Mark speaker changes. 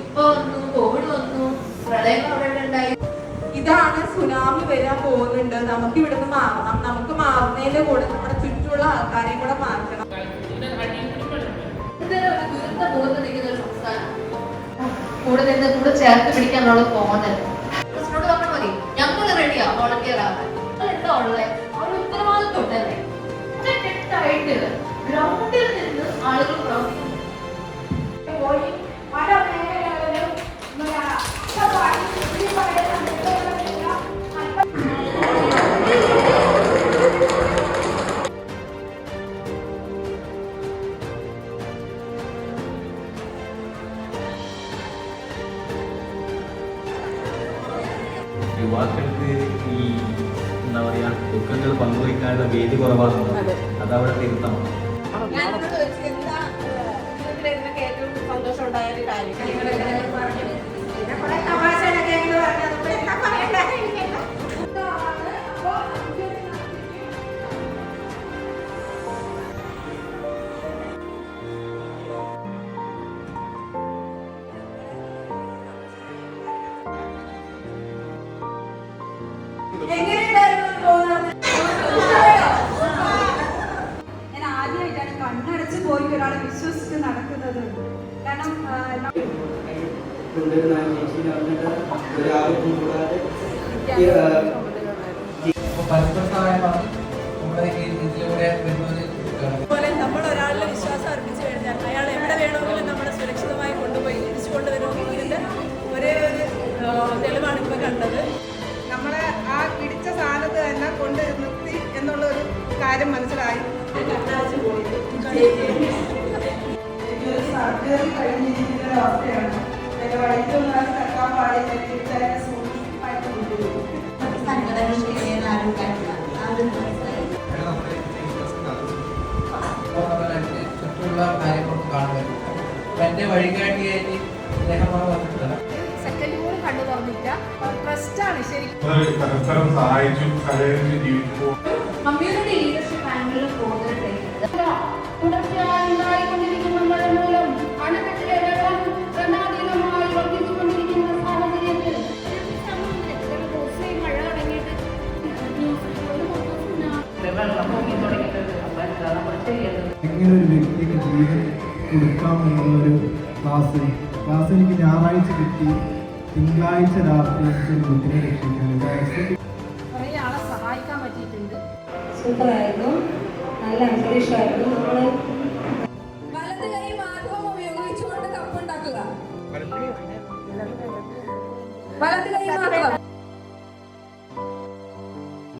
Speaker 1: ഇപ്പൊ വന്നു കോവിഡ് വന്നു പ്രളയം അവിടെ ഉണ്ടായി.
Speaker 2: ഇതാണ് സുനാമി വരാൻ പോകുന്നുണ്ട്. നമുക്ക് ഇവിടുന്ന് മാറണം. നമുക്ക് മാറുന്നതിന്റെ കൂടെ നമ്മുടെ ചുറ്റുമുള്ള ആൾക്കാരെയും കൂടെ മാറ്റണം.
Speaker 1: ദുരന്ത ബോധം നിൽക്കുന്ന ഒരു സംസ്ഥാനം. കൂടെ നിന്ന് കൂടെ ചേർത്ത് പിടിക്കാനുള്ള തോന്നൽ പ്രസിഡന്റ് പറഞ്ഞ മതി. ഞങ്ങൾ റെഡിയാ വോളണ്ടിയർ ആവാൻ. നിങ്ങൾ എന്താ ഉള്ളത്? ആ ഒരു ഉത്തരവാദിത്വം ഉണ്ടല്ലേ? ഗ്രൗണ്ടിൽ നിന്ന് ആളുകൾ
Speaker 3: യുവാക്കൾക്ക് ഈ എന്താ പറയാ ദുഃഖങ്ങൾ പങ്കുവയ്ക്കാനുള്ള വേദി കുറവാണ്. അതവിടെ തിരുത്തണം.
Speaker 2: ഞാൻ
Speaker 4: കണ്ണടച്ച് പോയി ഒരാളെ വിശ്വസിച്ച് നടക്കുന്നത് കാരണം
Speaker 2: നമ്മൾ ഒരാളുടെ വിശ്വാസം അർപ്പിച്ചു കഴിഞ്ഞാൽ അയാൾ എവിടെ വേണമെങ്കിലും നമ്മളെ സുരക്ഷിതമായി കൊണ്ടുപോയി തിരിച്ചു കൊണ്ടുവരുമെന്നതിന്റെ ഒരേ തെളിവാണ് ഇപ്പൊ കണ്ടത്.
Speaker 5: എന്നുള്ള ഒരു കാര്യം മനസ്സിലായി. സർജറി കഴിഞ്ഞിരിക്കുന്ന അവസ്ഥയാണ് വഴിക്കൊന്നും പാടില്ല സൂക്ഷിപ്പായിട്ട് കൊണ്ടുപോകും
Speaker 6: ചുറ്റുമുള്ള കാര്യങ്ങളൊക്കെ എന്റെ വന്നിട്ടുള്ളത്
Speaker 4: സെക്കൻഡ് പോലും കണ്ടു തുറന്നില്ല ട്രസ്റ്റാണ് ശരിക്കും.
Speaker 7: അത് പരസ്പരം സഹായിച്ചു സഹകരിച്ച് പോകും
Speaker 1: കമ്മ്യൂണിറ്റി ലീഡർഷിപ്പ് ആംഗിളിൽ കൂടുതൽ
Speaker 8: മൂലം
Speaker 9: ഒരു വ്യക്തിക്ക് ജീവിതം കൊടുക്കാം ക്ലാസ് ക്ലാസ് എനിക്ക് ഞായറാഴ്ച കിട്ടി. തിങ്കളാഴ്ച രാത്രി കുട്ടിനെ രക്ഷിക്കാൻ
Speaker 2: സൂപ്പറായിരുന്നു. നല്ല അന്തരീക്ഷമായിരുന്നു. നമ്മൾ
Speaker 4: വലത് കൈ മാർഗം ഉപയോഗിച്ചുകൊണ്ട് കപ്പുണ്ടാക്കുക വലത് കൈ മാർഗം